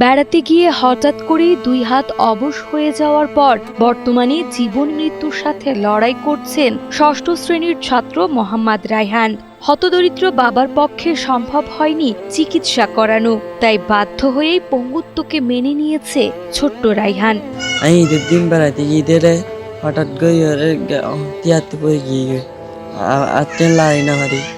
বেড়াতে গিয়ে হঠাৎ করেই দুই হাত অবশ হয়ে যাওয়ার পর বর্তমানে জীবন মৃত্যুর সাথে লড়াই করছেন ষষ্ঠ শ্রেণির ছাত্র মোহাম্মদ রায়হান। হতদরিদ্র বাবার পক্ষে সম্ভব হয়নি চিকিৎসা করানো, তাই বাধ্য হয়েই পঙ্গুত্বকে মেনে নিয়েছে ছোট্ট রায়হান। আমি দিন বেড়াতে গিয়ে হঠাৎ করে গিয়ে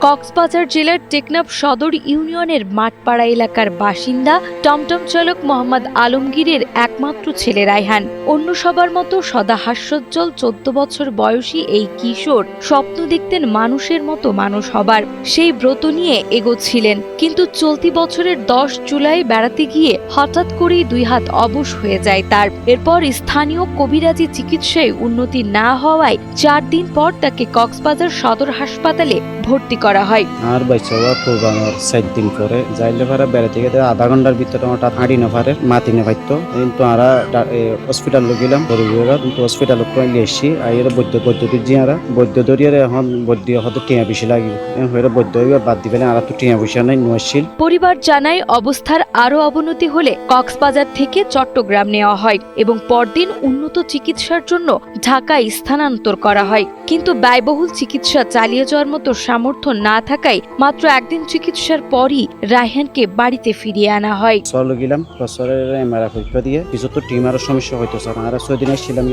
কক্সবাজার জেলার টেকনাফ সদর ইউনিয়নের মাঠপাড়া এলাকার বাসিন্দা টমটম চালক মোহাম্মদ আলমগীরের একমাত্র ছেলে রায়হান। অন্য সবার মতো সদা হাস্যোজ্জ্বল চোদ্দ বছর বয়সী এই কিশোর স্বপ্ন দেখতেন মানুষের মতো মানুষ হবার। সেই ব্রত নিয়ে এগোচ্ছিলেন, কিন্তু চলতি বছরের দশ জুলাই বেড়াতে গিয়ে হঠাৎ করেই দুই হাত অবশ হয়ে যায় তার। এরপর স্থানীয় কবিরাজি চিকিৎসায় উন্নতি না হওয়ায় চার দিন পর তাকে কক্সবাজার সদর হাসপাতালে ভর্তি করা হয়। আর বাইসা হওয়া প্রোগ্রামের সাত দিন পরে যাইলে পারে বেড়াতে গেলে আধা ঘণ্টার ভিতরে আমার হাঁড়ি না পারে মাতি না পারতো কিন্তু আরা হসপিটাল গেলাম গরিবেরা কিন্তু হসপিটাল এসছি আইয়ের বৈদ্য বৈদ্যুতিক যে আরা বৈদ্য দরিয়ারে এখন বৈদ্য হয়তো টিয়া বেশি লাগিব। হয়ে বৈদ্য বাদ দিবেন আর তো টিয়া পয়সা নাই নয় পরিবার জানায় অবস্থার আরও অবনতি হলে কক্সবাজার থেকে চট্টগ্রাম নেওয়া হয় এবং পরদিন উন্নত চিকিৎসার জন্য ঢাকায় স্থানান্তর করা হয়। কিন্তু ব্যয়বহুল চিকিৎসা চালিয়ে যাওয়ার মতো সামর্থ্য না থাকায় মাত্র একদিন চিকিৎসার পরই রায়হানকে বাড়িতে ফিরিয়ে আনা হয়। চলো গেলাম বছরের এমআরআই পরীক্ষা দিয়ে কিছু তো টিমারও সমস্যা হইতো স্যার আর ছদিন আসছিলাম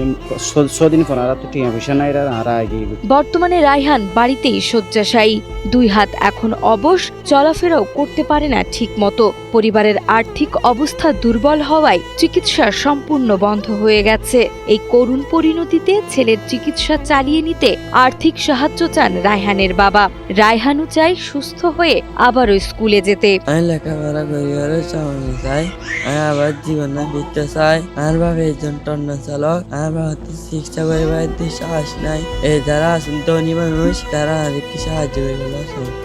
ছদিন পর আর তো টিয়া পয়সা নাই আর আগে বর্তমানে রায়হান বাড়িতেই শয্যাশায়ী। দুই হাত এখন অবশ চলাফেরাও করতে পারে না ঠিক মতো পরিবারের আর্থিক অবস্থা দুর্বল হওয়ায় চিকিৎসা সম্পূর্ণ বন্ধ হয়ে গেছে। এই করুণ পরিণতিতে ছেলের চিকিৎসা চালিয়ে নিতে আর্থিক সাহায্য চান রায়হানের বাবা। রায়হানু চাই সুস্থ হয়ে আবারও স্কুলে যেতে। আমি লেখাপড়া করি ওরে চালানো চাই। আমি আবার জীবনে ফিরতে চাই। আমার বাবা একজন টন্ন চালক। আমার বাবা তো চিকিৎসা করে বাড়িতে সাহস নাই। এই যারা আসুন ধনী মানুষ, তারা আর আরেকটি সাহায্য করে